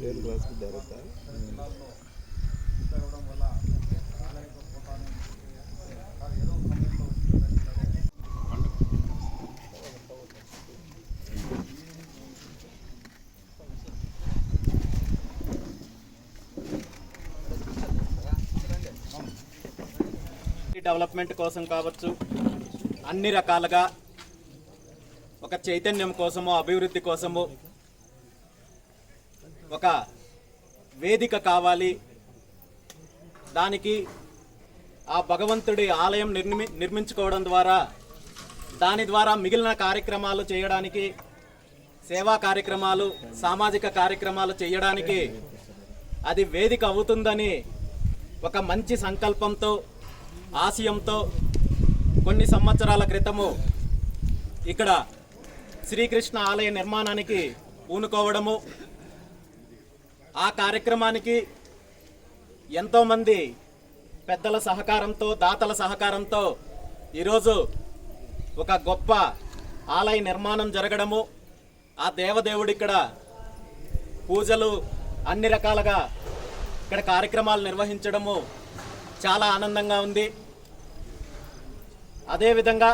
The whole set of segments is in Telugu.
ఏడు క్లాస్ డైరెక్టా డెవలప్మెంట్ కోసం కావచ్చు అన్ని రకాలుగా ఒక చైతన్యం కోసము అభివృద్ధి కోసము ఒక వేదిక కావాలి. దానికి ఆ భగవంతుడి ఆలయం నిర్మి నిర్మించుకోవడం ద్వారా దాని ద్వారా మిగిలిన కార్యక్రమాలు చేయడానికి సేవా కార్యక్రమాలు సామాజిక కార్యక్రమాలు చేయడానికి అది వేదిక అవుతుందని ఒక మంచి సంకల్పంతో ఆశయంతో కొన్ని సంవత్సరాల క్రితము ఇక్కడ శ్రీకృష్ణ ఆలయ నిర్మాణానికి పూనుకోవడము ఆ కార్యక్రమానికి ఎంతోమంది పెద్దల సహకారంతో దాతల సహకారంతో ఈరోజు ఒక గొప్ప ఆలయ నిర్మాణం జరగడము. ఆ దేవదేవుడు ఇక్కడ పూజలు అన్ని రకాలుగా ఇక్కడ కార్యక్రమాలు నిర్వహించడము చాలా ఆనందంగా ఉంది. అదేవిధంగా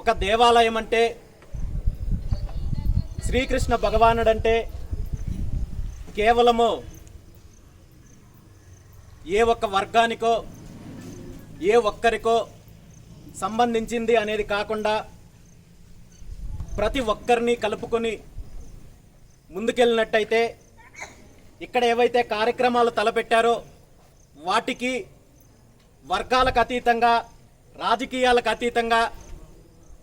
ఒక దేవాలయం అంటే శ్రీకృష్ణ భగవానుడంటే కేవలము ఏ ఒక్క వర్గానికో ఏ ఒక్కరికో సంబంధించింది అనేది కాకుండా ప్రతి ఒక్కరిని కలుపుకొని ముందుకెళ్ళినట్టయితే ఇక్కడ ఏవైతే కార్యక్రమాలు తలపెట్టారో వాటికి వర్గాలకు అతీతంగా రాజకీయాలకు అతీతంగా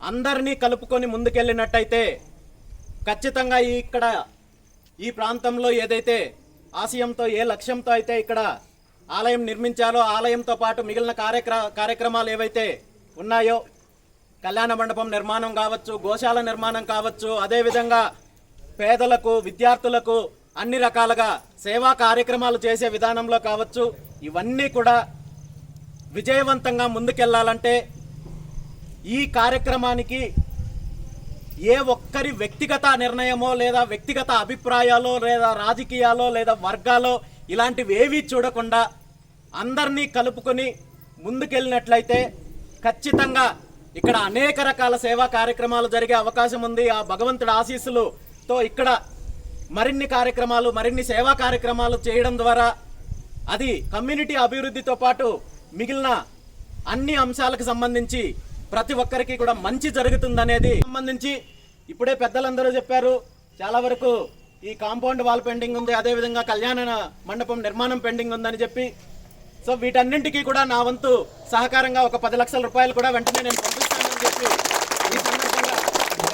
అందరినీ కలుపుకొని ముందుకెళ్ళినట్టయితే ఖచ్చితంగా ఇక్కడ ఈ ప్రాంతంలో ఏదైతే ఆశయంతో ఏ లక్ష్యంతో అయితే ఇక్కడ ఆలయం నిర్మించాలో ఆలయంతో పాటు మిగిలిన కార్యక్ర కార్యక్రమాలు ఏవైతే ఉన్నాయో కళ్యాణ మండపం నిర్మాణం కావచ్చు గోశాల నిర్మాణం కావచ్చు అదేవిధంగా పేదలకు విద్యార్థులకు అన్ని రకాలుగా సేవా కార్యక్రమాలు చేసే విధానంలో కావచ్చు ఇవన్నీ కూడా విజయవంతంగా ముందుకెళ్ళాలంటే ఈ కార్యక్రమానికి ఏ ఒక్కరి వ్యక్తిగత నిర్ణయమో లేదా వ్యక్తిగత అభిప్రాయాలో లేదా రాజకీయాలో లేదా వర్గాలో ఇలాంటివి ఏవీ చూడకుండా అందరినీ కలుపుకొని ముందుకెళ్ళినట్లయితే ఖచ్చితంగా ఇక్కడ అనేక రకాల సేవా కార్యక్రమాలు జరిగే అవకాశం ఉంది. ఆ భగవంతుడి ఆశీస్సులతో ఇక్కడ మరిన్ని కార్యక్రమాలు మరిన్ని సేవా కార్యక్రమాలు చేయడం ద్వారా అది కమ్యూనిటీ అభివృద్ధితో పాటు మిగిలిన అన్ని అంశాలకు సంబంధించి ప్రతి ఒక్కరికి కూడా మంచి జరుగుతుందనేది సంబంధించి ఇప్పుడే పెద్దలందరూ చెప్పారు. చాలా వరకు ఈ కాంపౌండ్ వాల్ పెండింగ్ ఉంది. అదేవిధంగా కళ్యాణ మండపం నిర్మాణం పెండింగ్ ఉందని చెప్పి. సో వీటన్నింటికీ కూడా నా వంతు సహకారంగా ఒక పది లక్షల రూపాయలు కూడా వెంటనే నేను పంపిస్తానని చెప్పి ఈ సందర్భంగా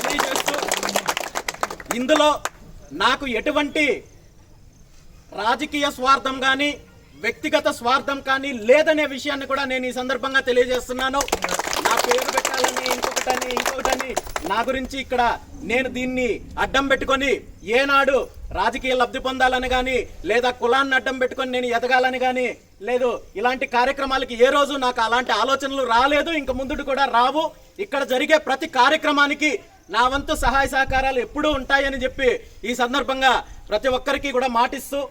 తెలియజేస్తూ ఇందులో నాకు ఎటువంటి రాజకీయ స్వార్థం కానీ వ్యక్తిగత స్వార్థం కానీ లేదనే విషయాన్ని కూడా నేను ఈ సందర్భంగా తెలియజేస్తున్నాను. నా పేరు పెట్టాలని ఇంకొకటని ఇంకొకటని. నా గురించి ఇక్కడ నేను దీన్ని అడ్డం పెట్టుకొని ఏనాడు రాజకీయ లబ్ధి పొందాలని కానీ లేదా కులాన్ని అడ్డం పెట్టుకొని నేను ఎదగాలని కానీ లేదు ఇలాంటి కార్యక్రమాలకి ఏ రోజు నాకు అలాంటి ఆలోచనలు రాలేదు ఇంక ముందుడు కూడా రావు. ఇక్కడ జరిగే ప్రతి కార్యక్రమానికి నా వంతు సహాయ సహకారాలు ఎప్పుడూ ఉంటాయని చెప్పి ఈ సందర్భంగా ప్రతి ఒక్కరికి కూడా మాటిస్తూ